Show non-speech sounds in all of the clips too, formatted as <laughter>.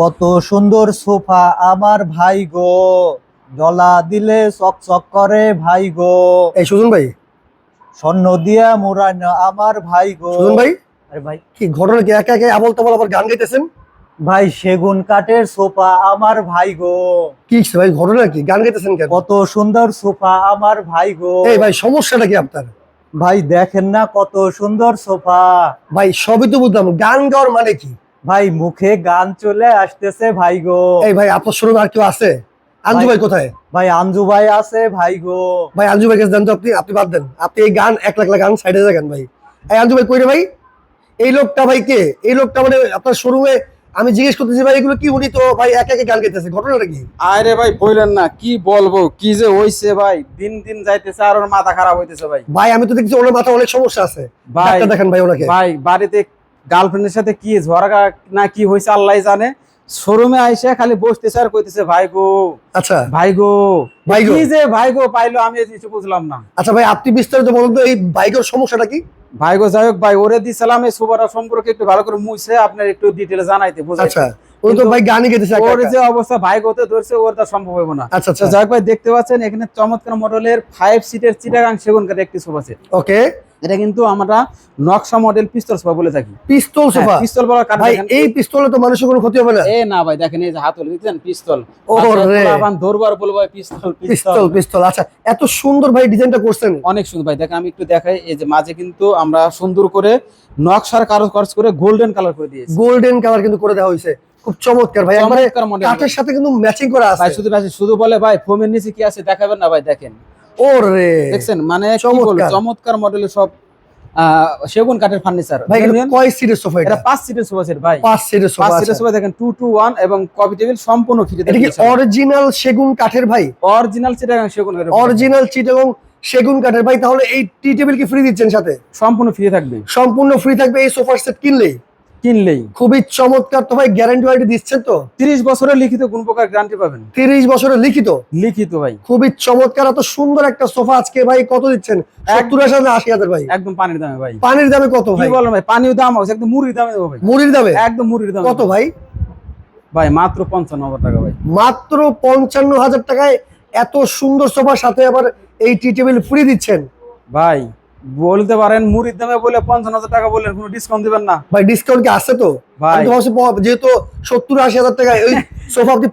কত সুন্দর সোফা আমার ভাই গো। ডলা দিলে চকচক করে ভাই গো। এই সুজন ভাই। স্বর্ণ দিয়া মোরানো আমার ভাই গো। সুজন ভাই? আরে ভাই। কি ঘটনা কি? একা একা আবল তাবল আবার গান গাইতেছেন? ভাই সেগুন কাঠের সোফা আমার ভাই গো। কি ভাই ঘটনা কি? গান গাইতেছেন কেন? কত সুন্দর সোফা আমার ভাই গো। এই ভাই সমস্যাটা কি আপনার? ভাই দেখেন না কত সুন্দর সোফা। ভাই সবই তো বুঝলাম। গান গাওয়ার মানে কি? ভাই মুখে গান চলে আসতেছে ভাই গো। এই ভাই আপনার শোরুমে আর কেউ আছে? আঞ্জু ভাই- ভাই কোথায়? ভাই আঞ্জু ভাই আছে ভাই গো। ভাই আঞ্জু ভাই কাছে দেন তো আপনি আপনি বাদ দেন। আপনি এই গান এক লাখ লাখ গান সাইডে যাবেন ভাই। এই আঞ্জু ভাই কই রে ভাই? এই লোকটা ভাই কে? এই লোকটা মানে আপনার শোরুমে আমি জিজ্ঞেস করতেছি ভাই এগুলো কি? উনি তো ভাই এক একে গান গাইতেছে ঘটনাটা কি আরে ভাই বললেন না কি বলব? কি যে হইছে ভাই? দিন দিন যাইতেছে আর ওর মাথা খারাপ হইতেছে ভাই। ভাই আমি তো দেখছি ওর মাথা অনেক সমস্যা আছে। ভাই দেখেন ভাই ওনাকে। ভাই বাড়িতে গার্লফ্রেন্ডের সাথে কি ঝগড়া না কি হয়েছে আল্লাহ জানে। শোরুমে আইসে খালি বসতেছে আর কইতেছে ভাই গো আচ্ছা। ভাই গো ভাই গো। যে ভাই গো পাইলো আমি কিছু বুঝলাম না। আচ্ছা ভাই আপনি বিস্তারিত বলুন তো এই বাইকের সমস্যাটা কি? ভাই গো যাই হোক ভাই ওরে দিছিলাম এই সুবারা সম্পর্কে একটু ভালো করে মুছে আপনার একটু ডিটেলে জানাইতে বুঝাইতে। আচ্ছা তো ভাই গানই গেতেছে ওর যে অবস্থা ভাই গোতে ধরছে ওর তা সম্ভব হবে না। আচ্ছা আচ্ছা। যাই ভাই দেখতে পাচ্ছেন এখানে চমৎকার মডেলের ফাইভ সিটের চিটাগাং সেগুন কাঠের একটি সোফা সেট ওকে এটা কিন্তু আমরা নকশা মডেল পিস্তল সোফা বলে থাকি। পিস্তল সোফা? পিস্তল বলার কারণ ভাই এই পিস্তলে তো মানুষের কোনো ক্ষতি হবে না? এ না ভাই দেখেন এই যে হাতল বুঝছেন? পিস্তল ও রে। আবার ধরবার বলব ভাই পিস্তল পিস্তল পিস্তল আচ্ছা এত সুন্দর ভাই ডিজাইনটা করছেন। অনেক সুন্দর ভাই দেখেন আমি একটু দেখাই এই যে মাঝে কিন্তু আমরা সুন্দর করে নকশার কারও খরচ করে গোল্ডেন কালার করে দিয়েছি। গোল্ডেন কালার কিন্তু করে দেওয়া হয়েছে। খুব চমৎকার ভাই একবারে কাঠের সাথে কিন্তু ম্যাচিং করা আছে। শুধু শুধু বলে ভাই ফোমের নিচে কি আছে দেখাবেন না ভাই দেখেন। ওরে দেখছেন মানে চমৎকার। মডেলের সব সেগুন কাঠের ফার্নিচার ভাই কয় সিটের সোফা এটা পাঁচ সিটের সোফা সেট ভাই। পাঁচ সিটের সোফা পাঁচ সিটের সোফা দেখেন টু টু ওয়ান এবং কফি টেবিল সম্পূর্ণ ফ্রিতে এটা কি অরিজিনাল সেগুন কাঠের ভাই? অরিজিনাল চিটাগাং সেগুন কাঠের অরিজিনাল চিটাগং সেগুন কাঠের। ভাই তাহলে এই টি টেবিল কি ফ্রি দিচ্ছেন সাথে? সম্পূর্ণ ফ্রি থাকবে। সম্পূর্ণ ফ্রি থাকবে এই সোফার সেট কিনলেই? কিনলেই। খুবই চমৎকার তো ভাই গ্যারান্টি ওয়ারেন্টি দিচ্ছেন তো? তিরিশ বছরের লিখিত গুণ প্রকার গ্যারান্টি পাবেন। তিরিশ বছরের লিখিত? লিখিত ভাই। খুবই চমৎকার এত সুন্দর একটা সোফা আজকে ভাই কত দিচ্ছেন? সত্তর হাজার আশি হাজার ভাই? একদম পানির দামে ভাই। পানির দামে কত ভাই? বলেন ভাই পানির দাম আছে একদম মুড়ির দামে দেবো ভাই। মুড়ির দামে? একদম মুড়ির দামে। কত ভাই? ভাই মাত্র পঞ্চান্ন হাজার টাকা ভাই। মাত্র পঞ্চান্ন হাজার টাকায় এত সুন্দর সোফার সাথে আবার এই টি টেবিল ফ্রি দিচ্ছেন। ভাই বলতে পারেন মুড়ির দামে বলে পঞ্চান্ন হাজার টাকা বললেন কোনো ডিসকাউন্ট দিবেন না। ভাই ডিসকাউন্ট কি আছে তো? ভাই। তোমার সাথে যেহেতু সত্তর আশি হাজার টাকা ওই <laughs> সোফা আপনি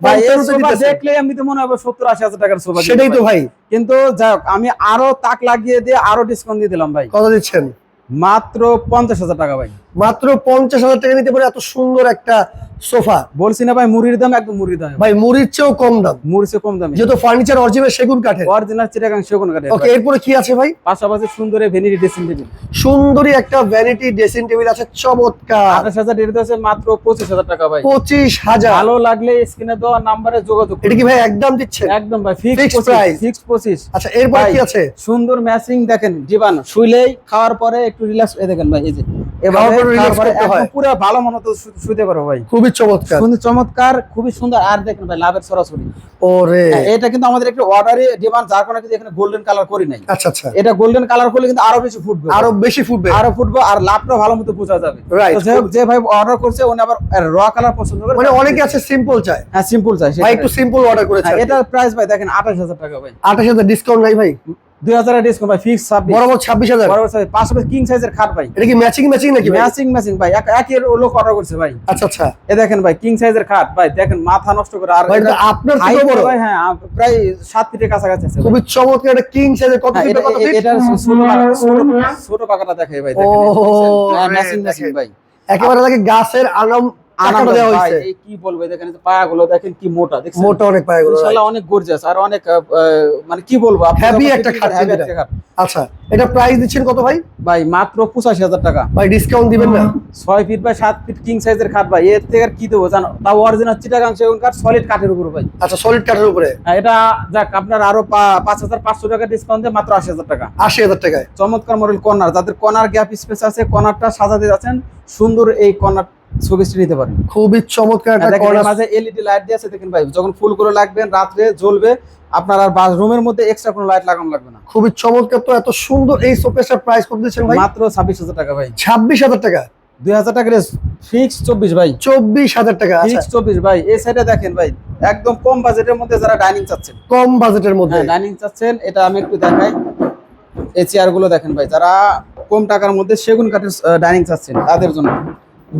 দেখলে আমি তো মনে হবে সত্তর আশি হাজার টাকার সোফা সেটাই তো ভাই। কিন্তু যাই হোক আমি আরও তাক লাগিয়ে দিয়ে আরও ডিসকাউন্ট দিয়ে দিলাম ভাই। কত দিচ্ছেন? মাত্র পঞ্চাশ হাজার টাকা ভাই। মাত্র পঞ্চাশ হাজার টাকা নিতে পারে এত সুন্দর একটা সোফা। বলছি না ভাই মুড়ির দাম একদম মুড়ির দাম। ভাই মুড়ির চেয়েও কম দাম। মুড়ি চেয়ে কম দামে। যেহেতু ফার্নিচার অরিজিনাল সেগুন কাঠের। অরিজিনাল চিটাগাং সেগুন কাঠের ওকে এরপরে কি আছে ভাই? পাশাপাশি সুন্দর ভেনিটি ড্রেসিং টেবিল সুন্দরী একটা ভ্যানিটি ড্রেসিং টেবিল আছে চমৎকার। আঠাশ হাজার রেট আছে মাত্র পঁচিশ হাজার টাকা ভাই। পঁচিশ হাজার। ভালো লাগলে স্ক্রিনে দেওয়া নাম্বারে যোগাযোগ এটা কি ভাই একদম দিচ্ছেন? একদম ভাই ফিক্স। প্রাইস ফিক্স পঁচিশ। আচ্ছা এরপরে কি আছে? সুন্দর ম্যাচিং দেখেন জীবান শুইলেই খাওয়ার পরে একটু রিল্যাক্স হয়ে দেখেন ভাই এই যে। এভাবে খাওয়ার পরে relax খাওয়ার পরে করতে হয়। পুরো ভালো মনে তো শুতে পারো ভাই। খুবই চমৎকার। সুন্দর চমৎকার খুবই সুন্দর। আর দেখেন ভাই লাভের সরাসরি। ওরে। হ্যাঁ, এটা কিন্তু আমাদের একটু অর্ডারে ডিমান্ড যার কারণে কিন্তু এখানে গোল্ডেন কালার করি নাই। আচ্ছা আচ্ছা। এটা গোল্ডেন কালার করলে কিন্তু আরও বেশি ফুটবে আরও বেশি ফুটবে। আরও ফুটবে আর লাভটা ভালো মতো বোঝা যাবে. যে ভাই অর্ডার করছে উনি আবার র কালার পছন্দ করে মানে অনেকে আছে সিম্পল চায়। হ্যাঁ সিম্পল ভাই একটু সিম্পল অর্ডার করেছে হ্যাঁ, এটার প্রাইস ভাই দেখেন আঠাশ হাজার টাকা ভাই। আঠাশ হাজার ডিসকাউন্ট নাই ভাই? দুই হাজার ডিসকাউন্ট ভাই ফিক্স ছাব্বিশ। বরাবর ছাব্বিশ হাজার। বরাবর ছাব্বিশ। পাশাপাশি কিং সাইজের খাট ভাই। এটা কি ম্যাচিং ম্যাচিং নাকি ম্যাচিং ম্যাচিং ভাই। একই লোক অর্ডার করছে ভাই। আচ্ছা আচ্ছা। এ দেখেন ভাই কিং সাইজের খাট। ভাই দেখেন মাথা নষ্ট করে আর ভাই এটা এটা আপনার থেকে বড়। ভাই হ্যাঁ প্রায় সাত ফিটের কাছাকাছি আছে ভাই। খুবই চমৎকার একটা কিং সাইজের কত হ্যাঁ, ফিট কত ফিট এটার ছোট ছোট- ছোট পাকাটা দেখে ভাই ও, দেখেন ম্যাচিং ম্যাচিং ভাই। একেবারে লাগে গাছের আনাম আনন্দ দেওয়া হয়েছে কি বলব দেখেন পায়াগুলো দেখেন কি মোটা দেখছেন? মোটা অনেক পায়গুলো ইনশাআল্লাহ অনেক গর্জিয়াস আর অনেক মানে কি বলব যখন একটা খাট। আচ্ছা এটা প্রাইস দিচ্ছেন কত ভাই? ভাই মাত্র পঁচাশি হাজার টাকা। ভাই ডিসকাউন্ট দিবেন না। ছয় ফিট বাই সাত ফিট কিং সাইজের খাট ভাই। এর থেকে আর কি দেবো জানো? তাও অরিজিনাল চিটাগাং সেগুন কাঠ সলিড কাঠের উপর ভাই। আচ্ছা সলিড কাঠের উপরে। হ্যাঁ, এটা যাক আপনার আরও পা- পাঁচ হাজার পাঁচশো টাকা ডিসকাউন্ট দিয়ে মাত্র আশি হাজার টাকা। আশি হাজার টাকায়। চমৎকার মডেল কর্নার যাদের কর্নার গ্যাপ স্পেস আছে কর্নারটা সাজাতে যাচ্ছেন সুন্দর এই কর্নার শোকেসটি নিতে পারেন। খুবই চমৎকার একটা corner- মাঝে এলইডি লাইট দিয়ে আছে দেখেন ভাই যখন ফুল করে লাগবেন রাত্রে জ্বলবে আপনার আর রুমের মধ্যে এক্সট্রা কোনো লাইট লাগানো লাগবে না। খুবই চমৎকার তো এত সুন্দর এই শোকেসটার প্রাইস কত দিচ্ছেন ভাই? মাত্র ছাব্বিশ হাজার টাকা ভাই। ছাব্বিশ হাজার টাকা? দুই হাজার টাকা ফিক্স চব্বিশ ভাই। চব্বিশ হাজার টাকা আচ্ছা। ফিক্স চব্বিশ ভাই এই সাইডে দেখেন ভাই একদম কম বাজেটের মধ্যে যারা ডাইনিং চাচ্ছেন। কম বাজেটের মধ্যে। হ্যাঁ ডাইনিং চাচ্ছেন এটা আমি একটু দেখাই। এই চেয়ারগুলো দেখেন ভাই যারা কম টাকার মধ্যে সেগুন কাঠের ডাইনিং চাচ্ছেন তাদের জন্য।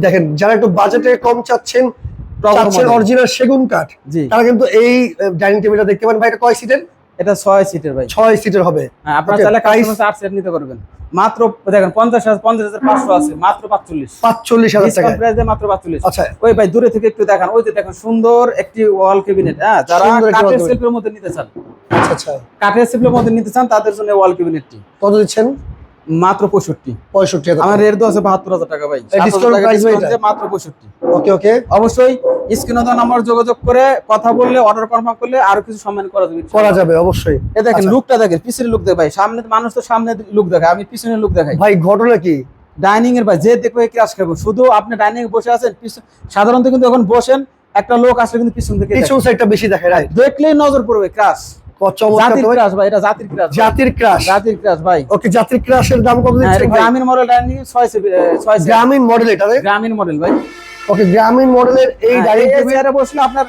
দেখেন যারা একটু বাজেটে কম চাচ্ছেন চাচ্ছেন অরিজিনাল সেগুন কাঠ তারা কিন্তু এই ডাইনিং টেবিলটা দেখতে পারেন। ভাই এটা কয় সিটের এটা ছয় সিটের ভাই। ছয় সিটের হবে। হ্যাঁ আপনারা Okay, চাইলে কাস্টমার আট সেট নিতে পারবেন। মাত্র দেখেন পঞ্চাশ হাজার পঞ্চাশ হাজার পাঁচশো আছে মাত্র পাঁচচল্লিশ। পাঁচচল্লিশ হাজার টাকা। প্রাইস মাত্র পাঁচচল্লিশ। আচ্ছা। ওই ভাই দূরে থেকে একটু দেখান। ওই যে দেখেন সুন্দর একটি ওয়াল ক্যাবিনেট হ্যাঁ যারা কাঠের শিল্পের মধ্যে নিতে চান। আচ্ছা আচ্ছা। কাঠের শিল্পের মধ্যে নিতে চান তাদের জন্য ওয়াল ক্যাবিনেটটি কত দিচ্ছেন? মাত্র পঁয়ষট্টি। পঁয়ষট্টি আমার রেট দেওয়া আছে বাহাত্তর হাজার টাকা ভাই। এই 7,000 discount টাকা price ভাই discount এটা? দিয়ে মাত্র পঁয়ষট্টি। ওকে ওকে অবশ্যই স্ক্রিনে দেওয়া নাম্বার যোগাযোগ করে কথা বললে অর্ডার কনফার্ম করলে আরও কিছু সম্মান করা যাবে। করা যাবে অবশ্যই। এ দেখেন আচ্ছা। লুকটা দেখেন পিছনের লুক দেখ ভাই সামনে মানুষ তো সামনে লুক দেখায় আমি পিছনের লুক দেখাই। ভাই ঘটনা কি? ডাইনিং এর ভাই যে দেখবে ক্রাশ খাব। শুধু আপনি ডাইনিং এ বসে আছেন সাধারণত কিন্তু এখন বসেন একটা লোক আসলে কিন্তু পিছন থেকে পিছন সাইডটা বেশি দেখে রাইট দেখলেই নজর পড়বে ক্রাশ জাতির। ক্রাশ জাতির ক্রাশ ভাই। ওকে জাতির ক্রাশের দাম কত হ্যাঁ, ভাই? গ্রামীণ মডেল গ্রামীণ মডেল এটা গ্রামীণ মডেল ভাই। ওকে গ্রামীণ মডেলের এই হ্যাঁ, ডাইনিং টেবিল বসলে আপনার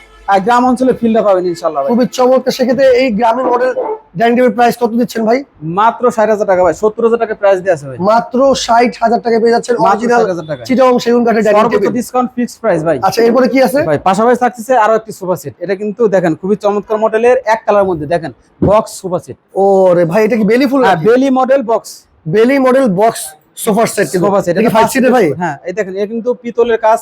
গ্রাম অঞ্চলে ফিল্ডটা পাবেন ইনশাল্লাহ খুবই চমৎকার। সেক্ষেত্রে এই গ্রামীণ মডেল ডাইনিং টেবিল প্রাইস কত দিচ্ছেন ভাই? মাত্র ষাট হাজার টাকা ভাই সত্তর হাজার টাকা প্রাইস দিয়ে আছে ভাই। মাত্র ষাট হাজার টাকা পেয়ে যাচ্ছেন অরিজিনাল 60,000 টাকা। চিটাগং সেগুন কাঠের dining table discount fixed price ভাই। আচ্ছা এরপরে কি আছে? ভাই পাশাপাশি থাকতেছে আরও একটি সোফা সেট এটা কিন্তু দেখেন খুবই চমৎকার মডেলের এক কালার মধ্যে। দেখেন বক্স সোফা সেট ও রে ভাই এটা কি বেলি ফুল Beli model box Beli model box সোফার সেট সোফা সেট এটা কি ফাইভ সিটের ভাই? হ্যাঁ এই দেখেন এটা কিন্তু পিতলের কাজ।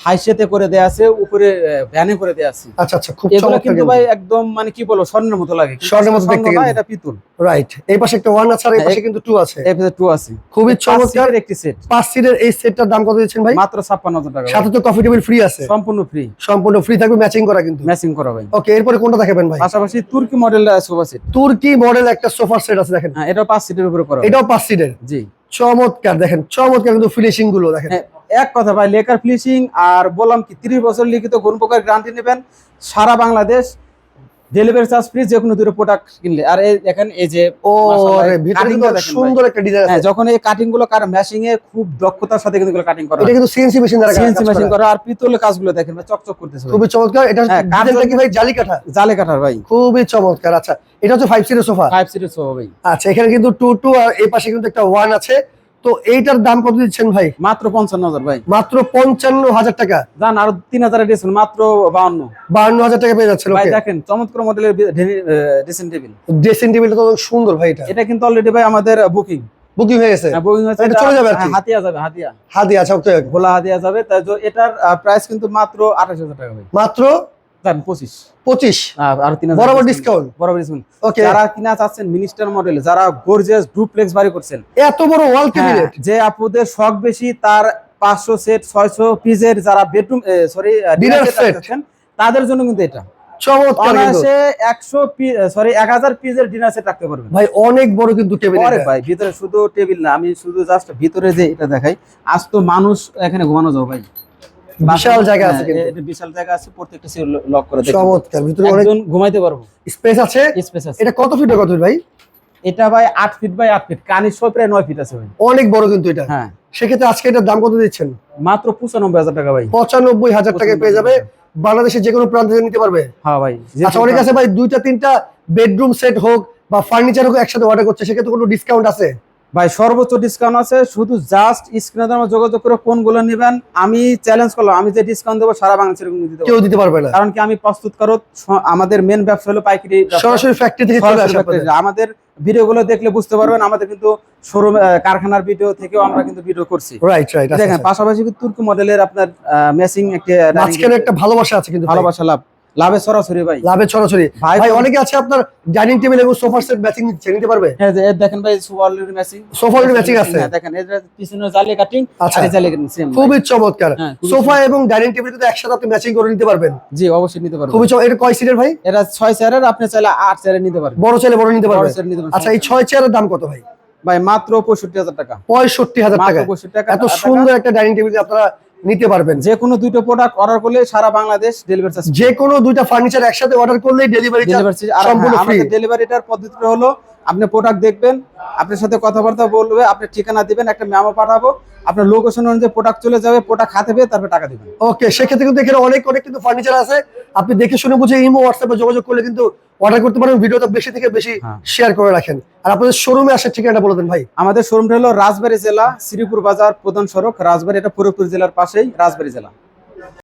হাইসেতে করে দেয়া আছে উপরে ভ্যানে করে দেয়া আছে। আচ্ছা আচ্ছা খুব চমৎকার কিন্তু ভাই একদম মানে কি বলব স্বর্ণের মতো লাগে। স্বর্ণের মতো দেখতে কিন্তু। এটা পিতল। রাইট এই পাশে একটা ওয়ান আছে আর এই হ্যাঁ, পাশে কিন্তু টু আছে। এপিসোড টু আছে। খুবই চমৎকার। একটি সেট পাঁচ সিটের এই সেটটার দাম কত দিচ্ছেন ভাই? মাত্র ছাপ্পান্ন হাজার টাকা ভাই। সাথে তো কফি টেবিল ফ্রি আছে। সম্পূর্ণ ফ্রি সম্পূর্ণ ফ্রি থাকবে ম্যাচিং করা কিন্তু। ম্যাচিং করা ভাই। ওকে এরপরে কোনটা দেখাবেন ভাই? পাশাপাশি তুর্কি মডেল সোফা সেট তুর্কি মডেল একটা সোফা সেট আছে দেখেন। হ্যাঁ এটাও পাঁচ সিটের উপরে করা এটাও পাঁচ সিটের জি। চমৎকার দেখেন চমৎকার কিন্তু ফিনিশিংগুলো দেখেন। হ্যাঁ, এক কথা ভাই লেকার ফিনিশিং আর বললাম কি তিরিশ বছর লিখিত কোন প্রকার গ্যারান্টি নেবেন? সারা বাংলাদেশ ডেলিভারি চার্জ ফ্রি যে কোনো দুটো প্রোডাক্ট কিনলে। আর দেখেন এই যে ও। সুন্দর একটা ডিজাইন হ্যাঁ আছে যখন এই কাটিংগুলো কার ম্যাশিং এ খুব দক্ষতার সাথে কিন্তু কাটিং করা এটা কিন্তু সিএনসি মেশিন দ্বারা সিএনসি মেশিন করা। আর পিতলের কাজগুলো দেখেন চকচক করতেছে খুবই চমৎকার। এটা হ্যাঁ, কাঠ কি ভাই জালি কাঠা জালে ভাই। খুবই চমৎকার। আচ্ছা এটা হচ্ছে ফাইভ সিটের সোফা ফাইভ সিটের সোফা ভাই। আচ্ছা এখানে কিন্তু টু টু আর এই পাশে কিন্তু একটা ওয়ান আছে। তো এইটার দাম কত দিচ্ছেন ভাই? মাত্র পঞ্চান্ন হাজার ভাই। মাত্র পঞ্চান্ন হাজার টাকা। জান আরও তিন হাজার ডিসকাউন্ট মাত্র বাউন্ন বাহান্ন হাজার টাকা পেয়ে যাচ্ছেন ভাই দেখেন চমৎকার মডেলের ড্রেসিং টেবিল ড্রেসিং টেবিলটা তো সুন্দর ভাই এটা। এটা কিন্তু অলরেডি ভাই আমাদের বুকিং বুকিং হয়ে গেছে? বুকিং হয়েছে এটা চলে যাবে আর কি? হাতিয়া যাবে হাতিয়া। হাদি আচ্ছা ওকে ভোলা হাতিয়া যাবে তাই এটার প্রাইস কিন্তু মাত্র আঠাশ হাজার টাকা ভাই। মাত্র জান পঁচিশ। পঁচিশ? আর তিন বরাবর ডিসকাউন্ট বরাবর ডিসকাউন্ট ওকে যারা কিনা চাচ্ছেন মিনিস্টার মডেল যারা গর্জিয়াস ডুপ্লেক্স বাড়ি করছেন। এত বড় ওয়াল ক্যাবিনেট যে শখ বেশি তার পাঁচশো সেট ছয়শো পিসের যারা বেডরুম সরি Dinner set। তাদের জন্য কিন্তু এটা। সরি পিসের ডিনার সেট রাখতে পারবেন। ভাই অনেক বড় কিন্তু টেবিল ভাই ভিতরে শুধু টেবিল না আমি শুধু জাস্ট ভিতরে যে এটা দেখাই আজ তো মানুষ এখানে ঘুমানো যাও ভাই। বিশাল জায়গা আছে হ্যাঁ, কিন্তু। বিশাল জায়গা আছে প্রত্যেকটা সিট লক করে চমৎকার ভিতরে অনেক একজন ঘুমাইতে পারব। স্পেস আছে? স্পেস আছে। এটা কত ফিট কত ভাই? এটা ভাই আট ফিট বাই আট ফিট কানির সব প্রায় নয় ফিট আছে ভাই। অনেক বড় কিন্তু এটা। হ্যাঁ। সেক্ষেত্রে আজকে এটার দাম কত দিচ্ছেন? মাত্র পঁচানব্বই হাজার টাকা ভাই। পঁচানব্বই হাজার টাকায় পেয়ে যাবে। বাংলাদেশের যে কোনো প্রান্ত থেকে নিতে পারবে। হ্যাঁ ভাই আচ্ছা অনেক আছে ভাই দুইটা তিনটা বেডরুম সেট হোক বা ফার্নিচার হোক একসাথে অর্ডার করছে সেক্ষেত্রে কোনো ডিসকাউন্ট আছে? ভাই সর্বোচ্চ ডিসকাউন্ট আছে। শুধু জাস্ট স্ক্রিনে আমার যোগাযোগ করে কোনগুলো নেবেন আমি চ্যালেঞ্জ করলাম। আমি যে ডিসকাউন্ট দেবো সারা বাংলাদেশের দিতে কেউ দিতে পারবে না। কারণ কি আমি প্রস্তুতকারক স- আমাদের মেন ব্যবসা হলো পাইকারি সরাসরি ফ্যাক্টরি থেকে। আমাদের ভিডিওগুলো দেখলে বুঝতে পারবেন আমাদের কিন্তু শোরুম কারখানার ভিডিও থেকেও আমরা কিন্তু ভিডিও করছি। রাইট রাইট দেখেন পাশাপাশি কিন্তু তুর্কি মডেলের আপনার মেসিং একটা একটা ভালোবাসা আছে কিন্তু ভালোবাসা লাভ। লাভে সরাসরি ভাই। লাভের ছড়াছড়ি ভাই অনেকে আছে আপনার ডাইনিং টেবিল এবং সোফা সেট ম্যাচিং নিচ্ছে নিতে পারবে? হ্যাঁ দেখেন ভাই already matching sofa already matching আছে। দেখেন এর পিছনে জালি কাটিং আচ্ছা। জালি কাটিং সেম খুবই চমৎকার। হ্যাঁ, সোফা এবং ডাইনিং টেবিল কিন্তু একসাথে আপনি ম্যাচিং করে নিতে পারবেন। জি অবশ্যই নিতে পারবেন খুবই চমৎকার এটা কয় সিটের ভাই? এরা ছয় চেয়ারের আপনি চাইলে আট চেয়ারে নিতে পারবেন। বড় ছেলে বড় নিতে পারবেন। আচ্ছা এই ছয় চেয়ারের দাম কত ভাই? ভাই মাত্র পঁয়ষট্টি হাজার টাকা। পঁয়ষট্টি হাজার টাকা এত সুন্দর একটা ডাইনিং টেবিল আপনারা নিতে পারবেন। যে কোনো দুটো প্রোডাক্ট অর্ডার করলে সারা বাংলাদেশ ডেলিভারি চার্জ যে কোনো দুইটা ফার্নিচার একসাথে অর্ডার করলে ডেলিভারি ডেলিভারি আর সম্পূর্ণ হ্যাঁ, ফ্রি ডেলিভারিটার পদ্ধতিটা হলো আপনি প্রোডাক্ট দেখবেন আপনার সাথে কথাবার্তা বলবে আপনি ঠিকানা দিবেন একটা মেমো পাঠাবো আপনার লোকেশন অনুযায়ী প্রোডাক্ট চলে যাবে প্রোডাক্ট হাতে পেয়ে তারপরে টাকা দেবেন। ওকে সেক্ষেত্রে কিন্তু এখানে অনেক অনেক কিন্তু ফার্নিচার আছে। আপনি দেখে শুনে বুঝে ইমো হোয়াটসঅ্যাপে যোগাযোগ করলে কিন্তু অর্ডার করতে পারেন ভিডিও বেশি থেকে বেশি হ্যাঁ। শেয়ার করে রাখেন। আর আপনাদের শোরুমে আসার ঠিকানাটা বলে দেন ভাই। আমাদের শোরুমটা হলো রাজবাড়ি জেলা শ্রীপুর বাজার প্রধান সড়ক রাজবাড়ি এটা পুরোপুর জেলার পাশেই রাজবাড়ি জেলা।